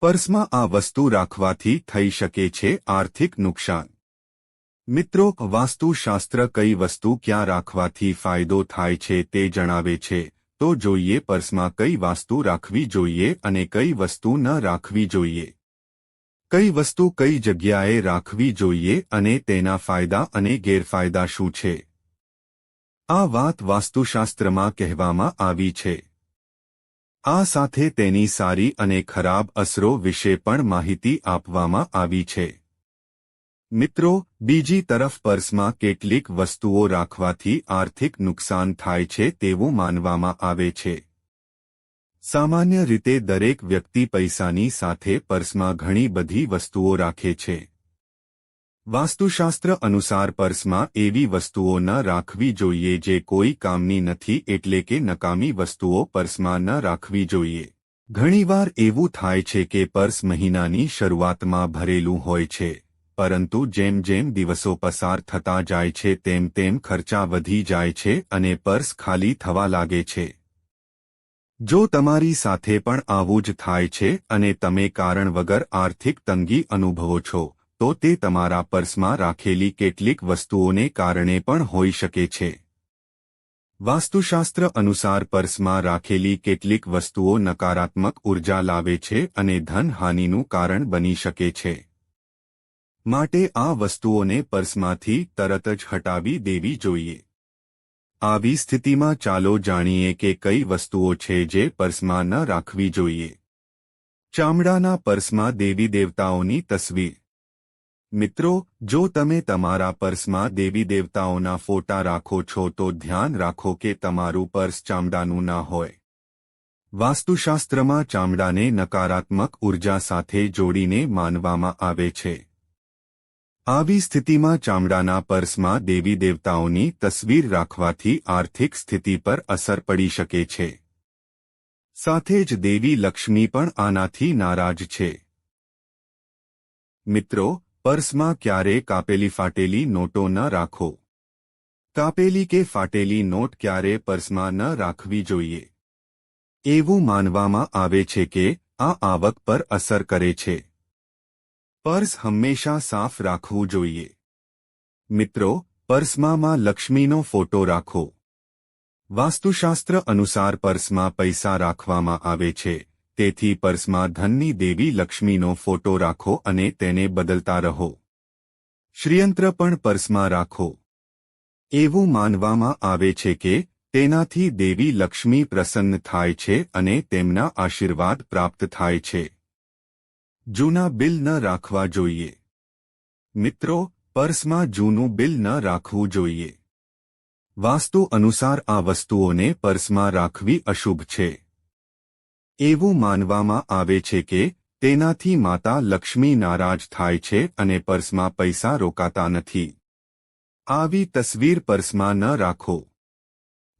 પર્સમાં આ વસ્તુ રાખવાથી થઈ શકે છે આર્થિક નુકસાન. મિત્રો, વાસ્તુશાસ્ત્ર કઈ વસ્તુ ક્યાં રાખવાથી ફાયદો થાય છે તે જણાવે છે. તો જોઈએ પર્સમાં કઈ વાસ્તુ રાખવી જોઈએ અને કઈ વસ્તુ ન રાખવી જોઈએ. કઈ વસ્તુ કઈ જગ્યાએ રાખવી જોઈએ અને તેના ફાયદા અને ગેરફાયદા શું છે? આ વાત વાસ્તુશાસ્ત્રમાં કહેવામાં આવી છે. આ સાથે તેની સારી અને ખરાબ અસરો વિશે પણ માહિતી આપવામાં આવી છે. મિત્રો, બીજી તરફ પર્સમાં કેટલીક વસ્તુઓ રાખવાથી આર્થિક નુકસાન થાય છે તેવું માનવામાં આવે છે. સામાન્ય રીતે દરેક વ્યક્તિ પૈસાની સાથે પર્સમાં ઘણી બધી વસ્તુઓ રાખે છે. વાસ્તુશાસ્ત્ર અનુસાર પર્સમાં એવી વસ્તુઓ ન રાખવી જોઈએ જે કોઈ કામની નથી એટલે કે નકામી વસ્તુઓ પર્સમાં ન રાખવી જોઈએ. ઘણીવાર એવું થાય છે કે પર્સ મહિનાની શરૂઆતમાં ભરેલું હોય છે, પરંતુ જેમ જેમ દિવસો પસાર થતા જાય છે તેમ તેમ ખર્ચા વધી જાય છે અને પર્સ ખાલી થવા લાગે છે. જો તમારી સાથે પણ આવું જ થાય છે અને તમે કારણ વગર આર્થિક તંગી અનુભવો છો તો તે તમારા પર્સમાં રાખેલી કેટલીક વસ્તુઓને કારણે પણ હોઈ શકે છે. વાસ્તુશાસ્ત્ર અનુસાર પર્સમાં રાખેલી કેટલીક વસ્તુઓ નકારાત્મક ઊર્જા લાવે છે અને ધનહાનિનું કારણ બની શકે છે. માટે આ વસ્તુઓને પર્સમાંથી તરત જ હટાવી દેવી જોઈએ. આવી સ્થિતિમાં ચાલો જાણીએ કે કઈ વસ્તુઓ છે જે પર્સમાં ન રાખવી જોઈએ. ચામડાના પર્સમાં દેવી દેવતાઓની તસવીર. મિત્રો, જો તમે તમારા પર્સમાં દેવી દેવતાઓના ફોટા રાખો છો તો ધ્યાન રાખો કે તમારું પર્સ ચામડાનું ના હોય. વાસ્તુશાસ્ત્રમાં ચામડાને નકારાત્મક ઊર્જા સાથે જોડીને માનવામાં આવે છે. આવી સ્થિતિમાં ચામડાના પર્સમાં દેવી દેવતાઓની તસવીર રાખવાથી આર્થિક સ્થિતિ પર અસર પડી શકે છે. સાથે જ દેવી લક્ષ્મી પણ આનાથી નારાજ છે. મિત્રો પર્સમાં ક્યારે કાપેલી ફાટેલી નોટો ન રાખો. કાપેલી કે ફાટેલી નોટ ક્યારે પર્સમાં ન રાખવી જોઈએ. એવું માનવામાં આવે છે કે આ આવક પર અસર કરે છે. પર્સ હંમેશા સાફ રાખવું જોઈએ. મિત્રો, પર્સમાં લક્ષ્મીનો ફોટો રાખો. વાસ્તુશાસ્ત્ર અનુસાર પર્સમાં પૈસા રાખવામાં આવે છે. તેથી પર્સમાં ધનની દેવી લક્ષ્મીનો ફોટો રાખો અને તેને બદલતા રહો. શ્રીયંત્ર પણ પર્સમાં રાખો. એવું માનવામાં આવે છે કે તેનાથી દેવી લક્ષ્મી પ્રસન્ન થાય છે અને તેમના આશીર્વાદ પ્રાપ્ત થાય છે. જૂના બિલ ન રાખવા જોઈએ. મિત્રો, પર્સમાં જૂનું બિલ ન રાખવું જોઈએ. વાસ્તુ અનુસાર આ વસ્તુઓને પર્સમાં રાખવી અશુભ છે. એવું માનવામાં આવે છે કે, તેનાથી માતા લક્ષ્મી નારાજ થાય છે અને પર્સમાં પૈસા રોકાતા નથી. આવી તસવીર પર્સમાં ન રાખો.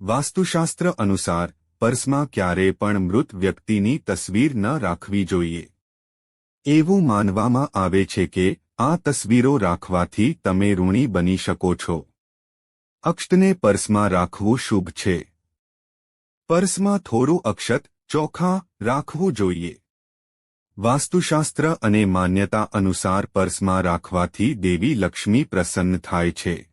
વાસ્તુશાસ્ત્ર અનુસાર, પર્સમાં ક્યારે પણ મૃત વ્યક્તિની તસવીર ન રાખવી જોઈએ. એવું માનવામાં આવે છે કે, આ તસવીરો રાખવાથી તમે ઋણી બની શકો છો. અક્ષતને પર્સમાં રાખવું શુભ છે. પર્સમાં થોડું અક્ષત ચોખા રાખવું જોઈએ. વાસ્તુશાસ્ત્ર અને માન્યતા અનુસાર પર્સમાં રાખવાથી દેવી લક્ષ્મી પ્રસન્ન થાય છે.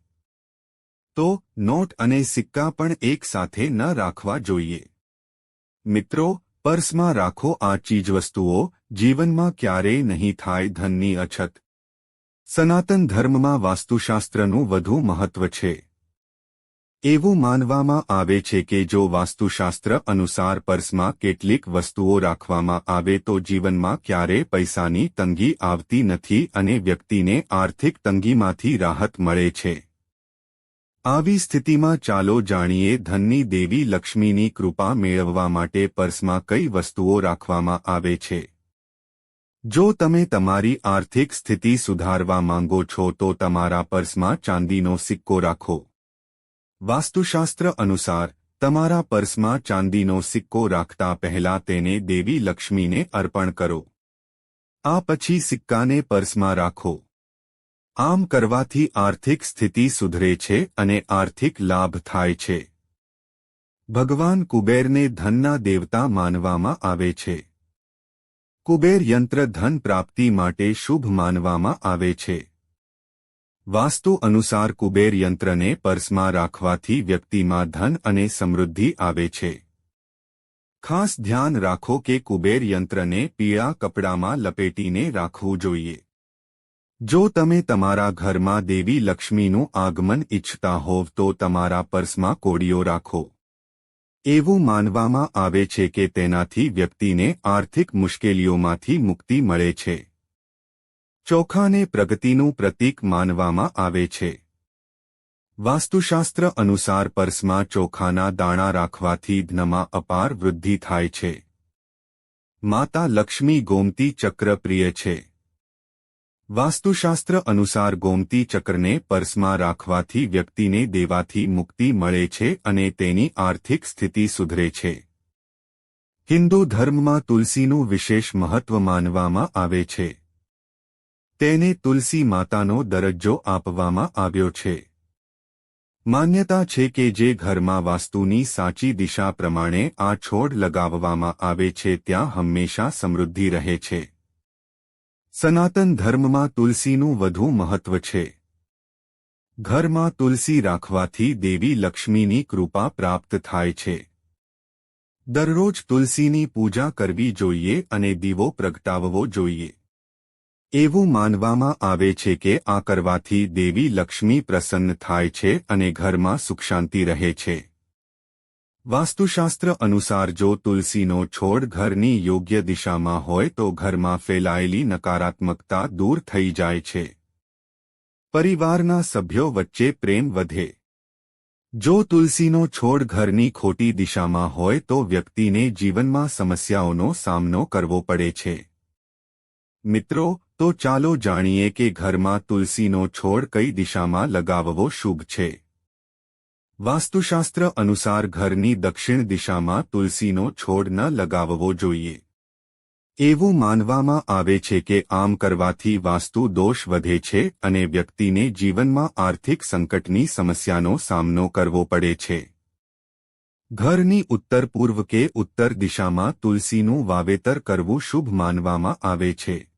તો, નોટ અને સિક્કા પણ એક સાથે ન રાખવા જોઈએ. મિત્રો, પર્સમાં રાખો આ ચીજવસ્તુઓ, જીવનમાં ક્યારેય નહીં થાય ધનની અછત. સનાતન ધર્મમાં વાસ્તુશાસ્ત્રનું વધુ મહત્વ છે. એવું માનવામાં આવે છે કે જો વાસ્તુશાસ્ત્ર અનુસાર પર્સમાં કેટલીક વસ્તુઓ રાખવામાં આવે તો જીવનમાં ક્યારે પૈસાની તંગી આવતી નથી અને વ્યક્તિને આર્થિક તંગીમાંથી રાહત મળે છે. આવી સ્થિતિમાં ચાલો જાણીએ ધનની દેવી લક્ષ્મીની કૃપા મેળવવા માટે પર્સમાં કઈ વસ્તુઓ રાખવામાં આવે છે. જો તમે તમારી આર્થિક સ્થિતિ સુધારવા માંગો છો તો તમારા પર્સમાં ચાંદીનો સિક્કો રાખો. વાસ્તુશાસ્ત્ર અનુસાર, તમારા પર્સમાં ચાંદીનો સિક્કો રાખતા પહેલા તેને દેવી લક્ષ્મીને અર્પણ કરો. આ પછી સિક્કાને પર્સમાં રાખો. આમ કરવાથી આર્થિક સ્થિતિ સુધરે છે અને આર્થિક લાભ થાય છે. ભગવાન કુબેરને ધનના દેવતા માનવામાં આવે છે. કુબેર યંત્ર ધન પ્રાપ્તિ માટે શુભ માનવામાં આવે છે. વાસ્તુ અનુસાર કુબેર યંત્રને પર્સમાં રાખવાથી વ્યક્તિમાં ધન અને સમૃદ્ધિ આવે છે. ખાસ ધ્યાન રાખો કે કુબેર યંત્રને પીળા કપડામાં લપેટીને રાખવું જોઈએ. જો તમે તમારા ઘરમાં દેવી લક્ષ્મીનું આગમન ઇચ્છતા હોવ તો તમારા પર્સમાં કોડીઓ રાખો. એવું માનવામાં આવે છે કે તેનાથી વ્યક્તિને આર્થિક મુશ્કેલીઓમાંથી મુક્તિ મળે છે. ચોખાને પ્રગતિનું પ્રતીક માનવામાં આવે છે. વાસ્તુશાસ્ત્ર અનુસાર પર્સમાં ચોખાના દાણા રાખવાથી ધનમાં અપાર વૃદ્ધિ થાય છે. માતા લક્ષ્મી ગોમતી ચક્ર પ્રિય છે. વાસ્તુશાસ્ત્ર અનુસાર ગોમતી ચક્રને પર્સમાં રાખવાથી વ્યક્તિને દેવાથી મુક્તિ મળે છે અને તેની આર્થિક સ્થિતિ સુધરે છે. હિન્દુ ધર્મમાં તુલસીનું વિશેષ મહત્વ માનવામાં આવે છે. તેને તુલસી માતાનો દરજ્જો આપવામાં આવ્યો છે. માન્યતા છે કે જે ઘરમાં વાસ્તુની સાચી દિશા પ્રમાણે આ છોડ લગાવવામાં આવે છે ત્યાં હંમેશા સમૃદ્ધિ રહે છે. સનાતન ધર્મમાં તુલસીનું વધુ મહત્વ છે. ઘરમાં તુલસી રાખવાથી દેવી લક્ષ્મીની કૃપા પ્રાપ્ત થાય છે. દરરોજ તુલસીની પૂજા કરવી જોઈએ અને દીવો પ્રગટાવવો જોઈએ. એવું માનવામાં આવે છે કે આ કરવાથી દેવી લક્ષ્મી પ્રસન્ન થાય છે અને ઘરમાં સુખશાંતિ રહે છે. વાસ્તુશાસ્ત્ર અનુસાર જો તુલસીનો છોડ ઘરની યોગ્ય દિશામાં હોય તો ઘરમાં ફેલાયેલી નકારાત્મકતા દૂર થઈ જાય છે. પરિવારના સભ્યો વચ્ચે પ્રેમ વધે. જો તુલસીનો છોડ ઘરની ખોટી દિશામાં હોય તો વ્યક્તિને જીવનમાં સમસ્યાઓનો સામનો કરવો પડે છે. મિત્રો તો ચાલો જાણીએ કે ઘરમાં તુલસીનો છોડ કઈ દિશામાં લગાવવો શુભ છે. વાસ્તુશાસ્ત્ર અનુસાર ઘરની દક્ષિણ દિશામાં તુલસીનો છોડ ન લગાવવો જોઈએ. એવું માનવામાં આવે છે કે આમ કરવાથી વાસ્તુ દોષ વધે છે અને વ્યક્તિને જીવનમાં આર્થિક સંકટની સમસ્યાનો સામનો કરવો પડે છે. ઘરની ઉત્તર પૂર્વ કે ઉત્તર દિશામાં તુલસીનું વાવેતર કરવું શુભ માનવામાં આવે છે.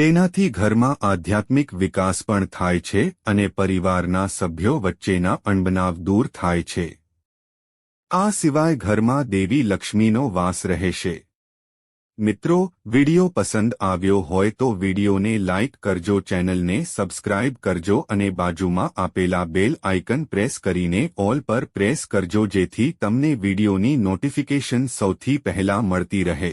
તેનાથી ઘરમાં આધ્યાત્મિક વિકાસ પણ થાય છે અને પરિવારના સભ્યો વચ્ચેના અણબનાવ દૂર થાય છે. આ સિવાય ઘરમાં દેવી લક્ષ્મીનો વાસ રહેશે. મિત્રો, વિડિયો પસંદ આવ્યો હોય તો વિડિયોને લાઇક કરજો, ચેનલને સબસ્ક્રાઇબ કરજો અને બાજુમાં આપેલા બેલ આઇકન પ્રેસ કરીને ઓલ પર પ્રેસ કરજો જેથી તમને વિડિયોની નોટિફિકેશન સૌથી પહેલા મળતી રહે.